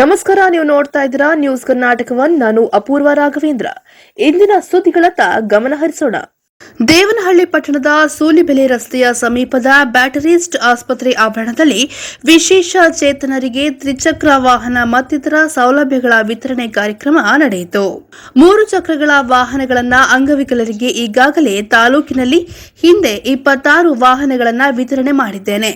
ನಮಸ್ಕಾರ, ನೀವು ನೋಡ್ತಾ ಇದ್ದೀರಾ ನ್ಯೂಸ್ ಕರ್ನಾಟಕ ಒನ್ ನಾನು ಅಪೂರ್ವ ರಾಘವೇಂದ್ರ. ಇಂದಿನ ಸುದ್ದಿಗಳತ್ತ ಗಮನ ಹರಿಸೋಣ. ದೇವನಹಳ್ಳಿ ಪಟ್ಟಣದ ಸೂಲಿಬೆಲೆ ರಸ್ತೆಯ ಸಮೀಪದ ಬ್ಯಾಟರಿಸ್ಟ್ ಆಸ್ಪತ್ರೆ ಆವರಣದಲ್ಲಿ ವಿಶೇಷ ಚೇತನರಿಗೆ ತ್ರಿಚಕ್ರ ವಾಹನ ಮತ್ತಿತರ ಸೌಲಭ್ಯಗಳ ವಿತರಣೆ ಕಾರ್ಯಕ್ರಮ ನಡೆಯಿತು. ಮೂರು ಚಕ್ರಗಳ ವಾಹನಗಳನ್ನ ಅಂಗವಿಕಲರಿಗೆ ಈಗಾಗಲೇ ತಾಲೂಕಿನಲ್ಲಿ ಹಿಂದೆ ಇಪ್ಪತ್ತಾರು ವಾಹನಗಳನ್ನ ವಿತರಣೆ ಮಾಡಿದ್ದೇನೆ.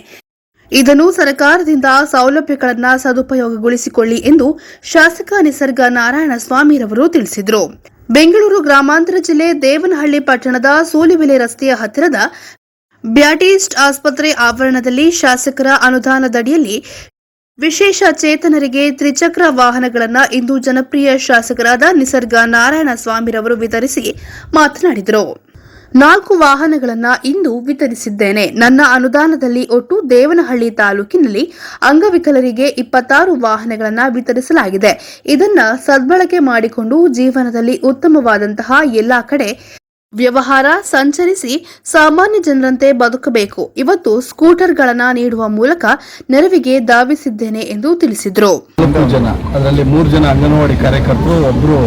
ಇದನ್ನು ಸರ್ಕಾರದಿಂದ ಸೌಲಭ್ಯಗಳನ್ನು ಸದುಪಯೋಗಗೊಳಿಸಿಕೊಳ್ಳಿ ಎಂದು ಶಾಸಕ ನಿಸರ್ಗ ನಾರಾಯಣ ಸ್ವಾಮಿರವರು ತಿಳಿಸಿದರು. ಬೆಂಗಳೂರು ಗ್ರಾಮಾಂತರ ಜಿಲ್ಲೆ ದೇವನಹಳ್ಳಿ ಪಟ್ಟಣದ ಸೂಲಿಬೆಲೆ ರಸ್ತೆಯ ಹತ್ತಿರದ ಬ್ಯಾಟಿಸ್ಟ್ ಆಸ್ಪತ್ರೆ ಆವರಣದಲ್ಲಿ ಶಾಸಕರ ಅನುದಾನದಡಿಯಲ್ಲಿ ವಿಶೇಷ ಚೇತನರಿಗೆ ತ್ರಿಚಕ್ರ ವಾಹನಗಳನ್ನು ಇಂದು ಜನಪ್ರಿಯ ಶಾಸಕರಾದ ನಿಸರ್ಗ ನಾರಾಯಣ ಸ್ವಾಮಿರವರು ವಿತರಿಸಿ ಮಾತನಾಡಿದರು. ನಾಲ್ಕು ವಾಹನಗಳನ್ನ ಇಂದು ವಿತರಿಸಿದ್ದೇನೆ. ನನ್ನ ಅನುದಾನದಲ್ಲಿ ಒಟ್ಟು ದೇವನಹಳ್ಳಿ ತಾಲೂಕಿನಲ್ಲಿ ಅಂಗವಿಕಲರಿಗೆ ಇಪ್ಪತ್ತಾರು ವಾಹನಗಳನ್ನು ವಿತರಿಸಲಾಗಿದೆ. ಇದನ್ನ ಸದ್ಬಳಕೆ ಮಾಡಿಕೊಂಡು ಜೀವನದಲ್ಲಿ ಉತ್ತಮವಾದಂತಹ ಎಲ್ಲಾ ಕಡೆ ವ್ಯವಹಾರ ಸಂಚರಿಸಿ ಸಾಮಾನ್ಯ ಜನರಂತೆ ಬದುಕಬೇಕು. ಇವತ್ತು ಸ್ಕೂಟರ್ಗಳನ್ನು ನೀಡುವ ಮೂಲಕ ನೆರವಿಗೆ ಧಾವಿಸಿದ್ದೇನೆ ಎಂದು ತಿಳಿಸಿದರು. ಜನ, ಅದರಲ್ಲಿ ಮೂರು ಜನ ಅಂಗನವಾಡಿ ಕಾರ್ಯಕರ್ತರು ಒಬ್ಬರು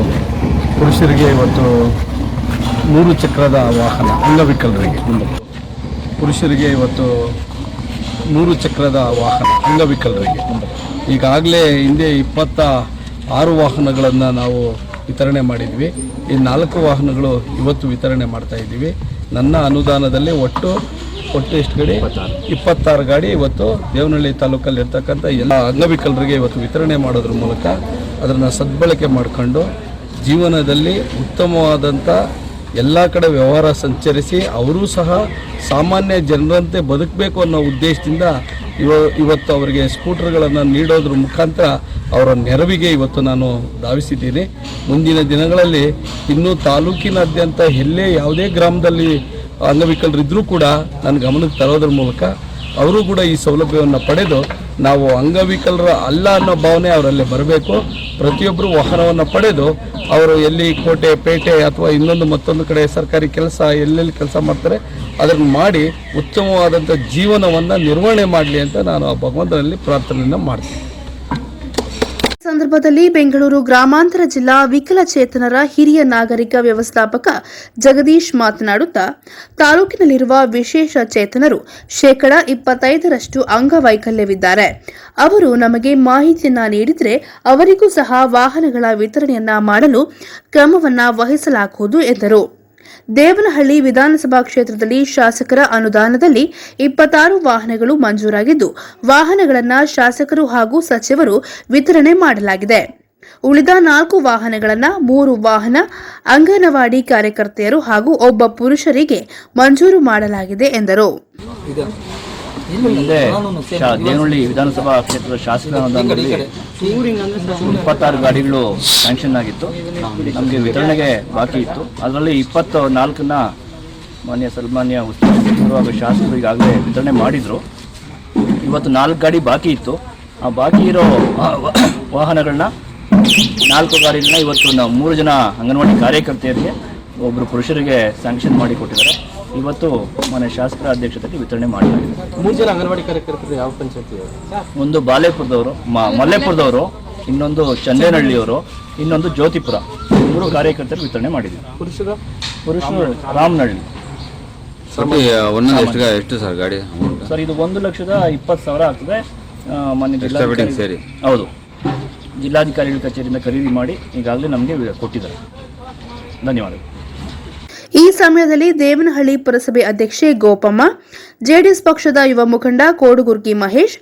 ಪುರುಷರಿಗೆ ಇವತ್ತು ಮೂರು ಚಕ್ರದ ವಾಹನ, ಅಂಗವಿಕಲರಿಗೆ. ಪುರುಷರಿಗೆ ಇವತ್ತು ಮೂರು ಚಕ್ರದ ವಾಹನ, ಅಂಗವಿಕಲರಿಗೆ. ಈಗಾಗಲೇ ಹಿಂದೆ ಇಪ್ಪತ್ತ ಆರು ವಾಹನಗಳನ್ನು ನಾವು ವಿತರಣೆ ಮಾಡಿದ್ವಿ. ಈ ನಾಲ್ಕು ವಾಹನಗಳು ಇವತ್ತು ವಿತರಣೆ ಮಾಡ್ತಾ ಇದ್ದೀವಿ. ನನ್ನ ಅನುದಾನದಲ್ಲಿ ಒಟ್ಟು ಒಟ್ಟು ಎಷ್ಟು ಗಾಡಿ? ಇಪ್ಪತ್ತಾರು ಗಾಡಿ ಇವತ್ತು ದೇವನಹಳ್ಳಿ ತಾಲೂಕಲ್ಲಿ ಇರ್ತಕ್ಕಂಥ ಎಲ್ಲ ಅಂಗವಿಕಲರಿಗೆ ಇವತ್ತು ವಿತರಣೆ ಮಾಡೋದ್ರ ಮೂಲಕ ಅದನ್ನು ಸದ್ಬಳಕೆ ಮಾಡಿಕೊಂಡು ಜೀವನದಲ್ಲಿ ಉತ್ತಮವಾದಂಥ ಎಲ್ಲ ಕಡೆ ವ್ಯವಹಾರ ಸಂಚರಿಸಿ ಅವರೂ ಸಹ ಸಾಮಾನ್ಯ ಜನರಂತೆ ಬದುಕಬೇಕು ಅನ್ನೋ ಉದ್ದೇಶದಿಂದ ಇವ, ಇವತ್ತು ಅವರಿಗೆ ಸ್ಕೂಟರ್ಗಳನ್ನು ನೀಡೋದ್ರ ಮುಖಾಂತರ ಅವರ ನೆರವಿಗೆ ಇವತ್ತು ನಾನು ಧಾವಿಸಿದ್ದೀನಿ. ಮುಂದಿನ ದಿನಗಳಲ್ಲಿ ಇನ್ನೂ ತಾಲೂಕಿನಾದ್ಯಂತ ಎಲ್ಲೇ ಯಾವುದೇ ಗ್ರಾಮದಲ್ಲಿ ಅಂಗವಿಕಲರಿದ್ದರೂ ಕೂಡ ನನ್ನ ಗಮನಕ್ಕೆ ತರೋದ್ರ ಮೂಲಕ ಅವರು ಕೂಡ ಈ ಸೌಲಭ್ಯವನ್ನು ಪಡೆದು ನಾವು ಅಂಗವಿಕಲರ ಅಲ್ಲ ಅನ್ನೋ ಭಾವನೆ ಅವರಲ್ಲಿ ಬರಬೇಕು. ಪ್ರತಿಯೊಬ್ಬರು ವಾಹನವನ್ನು ಪಡೆದು ಅವರು ಎಲ್ಲಿ ಕೋಟೆ, ಪೇಟೆ ಅಥವಾ ಇನ್ನೊಂದು ಮತ್ತೊಂದು ಕಡೆ ಸರ್ಕಾರಿ ಕೆಲಸ ಎಲ್ಲೆಲ್ಲಿ ಕೆಲಸ ಮಾಡ್ತಾರೆ, ಅದನ್ನು ಮಾಡಿ ಉತ್ತಮವಾದಂಥ ಜೀವನವನ್ನು ನಿರ್ವಹಣೆ ಮಾಡಲಿ ಅಂತ ನಾನು ಆ ಭಗವಂತನಲ್ಲಿ ಪ್ರಾರ್ಥನೆಯನ್ನು ಮಾಡ್ತೀನಿ. ಸಂದರ್ಭದಲ್ಲಿ ಬೆಂಗಳೂರು ಗ್ರಾಮಾಂತರ ಜಿಲ್ಲಾ ವಿಕಲಚೇತನರ ಹಿರಿಯ ನಾಗರಿಕ ವ್ಯವಸ್ಥಾಪಕ ಜಗದೀಶ್ ಮಾತನಾಡುತ್ತಾ, ತಾಲೂಕಿನಲ್ಲಿರುವ ವಿಶೇಷ ಚೇತನರು ಶೇಕಡ ಇಪ್ಪತ್ತೈದರಷ್ಟು ಅಂಗವೈಕಲ್ಯವಿದ್ದಾರೆ. ಅವರು ನಮಗೆ ಮಾಹಿತಿಯನ್ನ ನೀಡಿದರೆ ಅವರಿಗೂ ಸಹ ವಾಹನಗಳ ವಿತರಣೆಯನ್ನ ಮಾಡಲು ಕ್ರಮವನ್ನ ವಹಿಸಲಾಗುವುದು ಎಂದರು. ದೇವನಹಳ್ಳಿ ವಿಧಾನಸಭಾ ಕ್ಷೇತ್ರದಲ್ಲಿ ಶಾಸಕರ ಅನುದಾನದಲ್ಲಿ ಇಪ್ಪತ್ತಾರು ವಾಹನಗಳು ಮಂಜೂರಾಗಿದ್ದು, ವಾಹನಗಳನ್ನು ಶಾಸಕರು ಹಾಗೂ ಸಚಿವರು ವಿತರಣೆ ಮಾಡಲಾಗಿದೆ. ಉಳಿದ ನಾಲ್ಕು ವಾಹನಗಳನ್ನು ಮೂರು ವಾಹನ, ಅಂಗನವಾಡಿ ಕಾರ್ಯಕರ್ತೆಯರು ಹಾಗೂ ಒಬ್ಬ ಪುರುಷರಿಗೆ ಮಂಜೂರು ಮಾಡಲಾಗಿದೆ ಎಂದರು. ಹಿಂದೆ ಶಾ- ದೇವನಹಳ್ಳಿ ವಿಧಾನಸಭಾ ಕ್ಷೇತ್ರದ ಶಾಸಕ ಅನುದಾನದಲ್ಲಿ ಇಪ್ಪತ್ತಾರು ಗಾಡಿಗಳು ಸ್ಯಾಂಕ್ಷನ್ ಆಗಿತ್ತು. ನಮಗೆ ವಿತರಣೆಗೆ ಬಾಕಿ ಇತ್ತು. ಅದರಲ್ಲಿ ಇಪ್ಪತ್ತು ನಾಲ್ಕನ್ನ ಮಾನ್ಯ ಸನ್ಮಾನ್ಯ ಉಸ್ತುವಾರಿ ಹಾಗೂ ಶಾಸಕರು ಈಗಾಗಲೇ ವಿತರಣೆ ಮಾಡಿದರು. ಇವತ್ತು ನಾಲ್ಕು ಗಾಡಿ ಬಾಕಿ ಇತ್ತು. ಆ ಬಾಕಿ ಇರೋ ವಾಹನಗಳನ್ನ ನಾಲ್ಕು ಗಾಡಿಗಳನ್ನ ಇವತ್ತು ನಾವು ಮೂರು ಜನ ಅಂಗನವಾಡಿ ಕಾರ್ಯಕರ್ತೆಯರಿಗೆ ಒಬ್ಬರು ಪುರುಷರಿಗೆ ಸ್ಯಾಂಕ್ಷನ್ ಮಾಡಿ ಕೊಟ್ಟಿದ್ದಾರೆ. ಇವತ್ತು ಮನೆ ಶಾಸಕರ ಅಧ್ಯಕ್ಷತೆಯಲ್ಲಿ ವಿತರಣೆ ಮಾಡಲಾಗಿದೆ. ಮೂರು ಜನ ಅಂಗನವಾಡಿ ಕಾರ್ಯಕರ್ತರು ಯಾವ ಪಂಚಾಯತಿ ಒಂದು ಬಾಲೇಪುರದವರು ಮ- ಮಲ್ಲೇಪುರದವರು ಇನ್ನೊಂದು ಚಂದೇನಹಳ್ಳಿಯವರು ಇನ್ನೊಂದು ಜ್ಯೋತಿಪುರ. ಮೂರು ಕಾರ್ಯಕರ್ತರು ವಿತರಣೆ ಮಾಡಿದ್ದೀವಿ ಪುರುಷರು? ಪುರುಷರು ರಾಮನಹಳ್ಳಿ. ಎಷ್ಟು ಸರ್ ಗಾಡಿ ಸರ್ ಇದು ಒಂದು ಲಕ್ಷದ ಇಪ್ಪತ್ತು ಸಾವಿರ ಆಗ್ತದೆ. ಜಿಲ್ಲಾಧಿಕಾರಿ ಸೇರಿ. ಹೌದು. ಜಿಲ್ಲಾಧಿಕಾರಿಗಳ ಕಚೇರಿಯಿಂದ ಖರೀದಿ ಮಾಡಿ ಈಗಾಗಲೇ ನಮಗೆ ಕೊಟ್ಟಿದ್ದಾರೆ. ಧನ್ಯವಾದಗಳು. ಈ ಸಮಯದಲ್ಲಿ ದೇವನಹಳ್ಳಿ ಪುರಸಭೆ ಅಧ್ಯಕ್ಷೆ ಗೋಪಮ್ಮ, ಜೆಡಿಎಸ್ ಪಕ್ಷದ ಯುವ ಮುಖಂಡ ಕೋಡುಗುರ್ಗಿ ಮಹೇಶ್,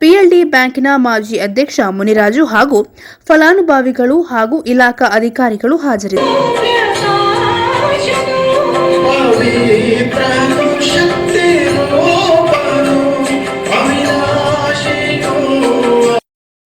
ಪಿಎಲ್ಡಿ ಬ್ಯಾಂಕಿನ ಮಾಜಿ ಅಧ್ಯಕ್ಷ ಮುನಿರಾಜು ಹಾಗೂ ಫಲಾನುಭವಿಗಳು ಹಾಗೂ ಇಲಾಖಾ ಅಧಿಕಾರಿಗಳು ಹಾಜರಿದ್ದರು.